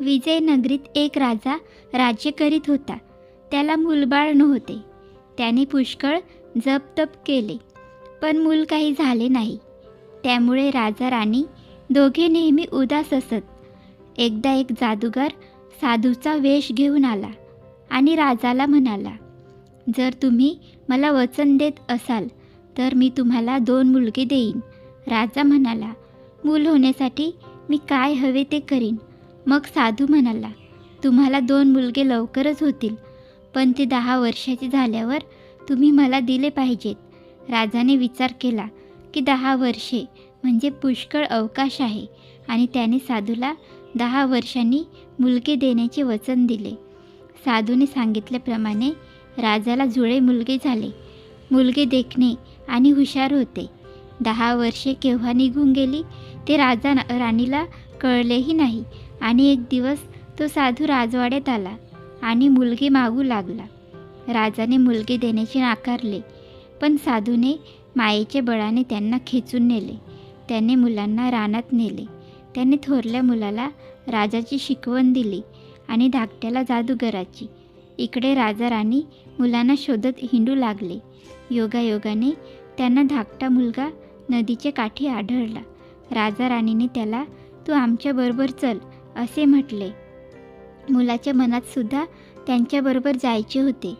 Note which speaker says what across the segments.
Speaker 1: विजयनगरीत एक राजा राज्य करीत होता. त्याला मूलबाळ नव्हते. त्याने पुष्कळ जप तप केले पण मूल काही झाले नाही. त्यामुळे राजा राणी दोघे नेहमी उदास असत. एकदा एक जादूगार साधूचा वेश घेऊन आला आणि राजाला म्हणाला जर तुम्ही मला वचन देत असाल तर मी तुम्हाला दोन मुलगे देईन. राजा म्हणाला मूल होण्यासाठी मी काय हवे ते करीन? मग साधू म्हणाला तुम्हाला दोन मुलगे लवकरच होतील पण ते दहा वर्षाचे झाल्यावर तुम्ही मला दिले पाहिजेत. राजाने विचार केला की दहा वर्षे म्हणजे पुष्कळ अवकाश आहे आणि त्याने साधूला दहा वर्षांनी मुलगे देण्याचे वचन दिले. साधूने सांगितल्याप्रमाणे राजाला जुळे मुलगे झाले. मुलगे देखणे आणि हुशार होते. दहा वर्षे केव्हा निघून गेली ते राजा राणीला कळलेही नाही. आणि एक दिवस तो साधू राजवाड्यात आला आणि मुलगी मागू लागला. राजाने मुलगी देण्याचे नाकारले पण साधूने मायेच्या बळाने त्यांना खेचून नेले. त्याने मुलांना रानात नेले. त्याने थोरल्या मुलाला राजाची शिकवण दिली आणि धाकट्याला जादूगराची. इकडे राजा राणी मुलांना शोधत हिंडू लागले. योगायोगाने त्यांना धाकटा मुलगा नदीच्या काठी आढळला. राजा राणीने त्याला तू आमच्याबरोबर चल असे म्हटले. मुलाच्या मनात सुद्धा त्यांच्याबरोबर जायचे होते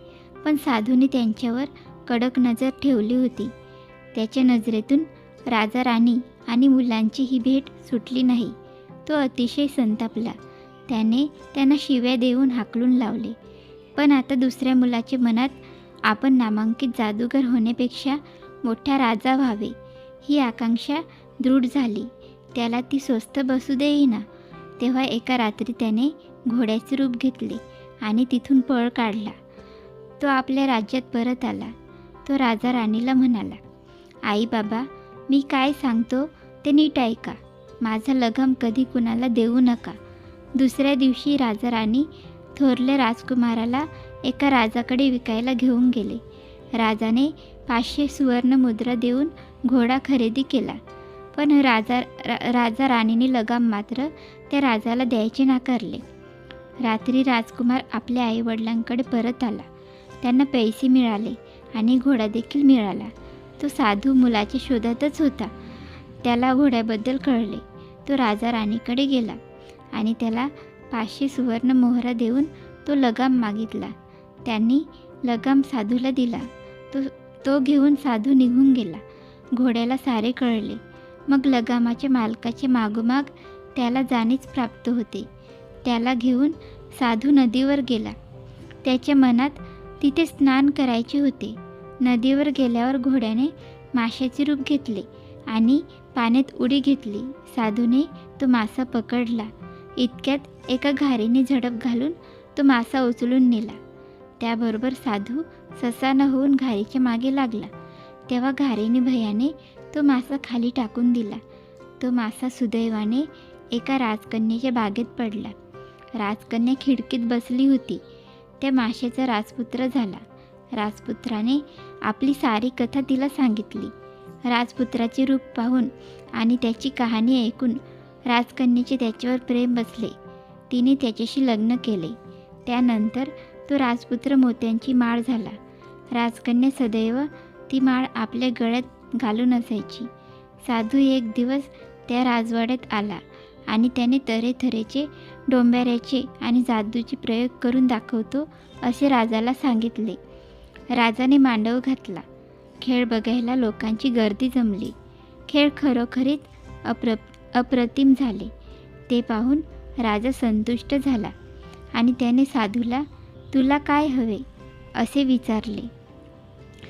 Speaker 1: पण साधूने त्यांच्यावर कडक नजर ठेवली होती. त्याच्या नजरेतून राजा राणी आणि मुलांची ही भेट सुटली नाही. तो अतिशय संतापला. त्याने त्यांना शिव्या देऊन हाकलून लावले. पण आता दुसऱ्या मुलाच्या मनात आपण नामांकित जादूगर होण्यापेक्षा मोठा राजा व्हावे ही आकांक्षा दृढ झाली. त्याला ती स्वस्त बसू देईना. तेव्हा एका रात्री त्याने घोड्याचे रूप घेतले आणि तिथून पळ काढला. तो आपल्या राज्यात परत आला. तो राजा राणीला म्हणाला आई बाबा मी काय सांगतो ते नीट ऐका. माझा लगाम कधी कुणाला देऊ नका. दुसऱ्या दिवशी राजा राणी थोरल्या राजकुमाराला एका राजाकडे विकायला घेऊन गेले. राजाने पाचशे सुवर्ण मुद्रा देऊन घोडा खरेदी केला. पण राजा रा, राजा राणीने लगाम मात्र त्या राजाला द्यायचे नाकारले. रात्री राजकुमार आपल्या आईवडिलांकडे परत आला. त्यांना पैसे मिळाले आणि घोडा देखील मिळाला. तो साधू मुलाच्या शोधातच होता. त्याला घोड्याबद्दल कळले. तो राजा राणीकडे गेला आणि त्याला पाचशे सुवर्ण मोहरा देऊन तो लगाम मागितला. त्यांनी लगाम साधूला दिला. तो तो घेऊन साधू निघून गेला. घोड्याला सारे कळले. मग लगामाच्या मालकाचे मागोमाग त्याला जाणीच प्राप्त होते. त्याला घेऊन साधू नदीवर गेला. त्याच्या मनात तिथे स्नान करायचे होते. नदीवर गेल्यावर घोड्याने माशाचे रूप घेतले आणि पाण्यात उडी घेतली. साधूने तो मासा पकडला. इतक्यात एका घारीने झडप घालून तो मासा उचलून नेला. त्याबरोबर साधू ससानं होऊन घारीच्या मागे लागला. तेव्हा घारीने भयाने तो मासा खाली टाकून दिला. तो मासा सुदैवाने एका राजकन्याच्या बागेत पडला. राजकन्या खिडकीत बसली होती. त्या माशाचा राजपुत्र झाला. राजपुत्राने आपली सारी कथा तिला सांगितली. राजपुत्राचे रूप पाहून आणि त्याची कहाणी ऐकून राजकन्याचे त्याच्यावर प्रेम बसले. तिने त्याच्याशी लग्न केले. त्यानंतर तो राजपुत्र मोत्यांची माळ झाला. राजकन्या सदैव ती माळ आपल्या गळ्यात घालून असायची. साधू एक दिवस त्या राजवाड्यात आला आणि त्याने तऱ्हेतऱ्हेचे डोंब्याऱ्याचे आणि जादूचे प्रयोग करून दाखवतो असे राजाला सांगितले. राजाने मांडव घातला. खेळ बघायला लोकांची गर्दी जमली. खेळ खरोखरीच अप्र अप्रतिम झाले. ते पाहून राजा संतुष्ट झाला आणि त्याने साधूला तुला काय हवे? असे विचारले.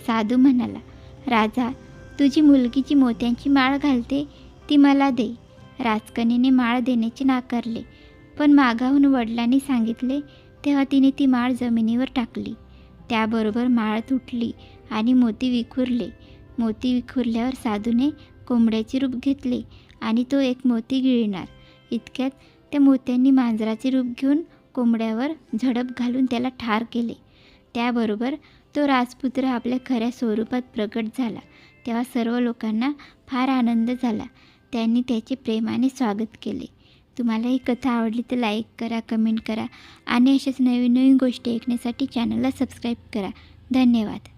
Speaker 1: साधू म्हणाला राजा तुझी मुलगीची मोत्यांची माळ घालते ती मला दे. राजकन्याने माळ देण्याचे नाकारले. पण मागाहून वडिलांनी सांगितले तेव्हा तिने ती माळ जमिनीवर टाकली. त्याबरोबर माळ तुटली आणि मोती विखुरले. मोती विखुरल्यावर साधूने कोंबड्याचे रूप घेतले आणि तो एक मोती गिळणार. इतक्यात त्या मोत्यांनी मांजराचे रूप घेऊन कोंबड्यावर झडप घालून त्याला ठार केले. त्याबरोबर तो राजपुत्र आपल्या खऱ्या स्वरूपात प्रकट झाला. तेव्हा सर्व लोकांना फार आनंद झाला. त्यांनी त्याचे प्रेमाने स्वागत केले. तुम्हाला ही कथा आवडली तर लाईक करा कमेंट करा आणि अशाच नवीन नवीन गोष्टी ऐकण्यासाठी चॅनलला सबस्क्राईब करा. धन्यवाद.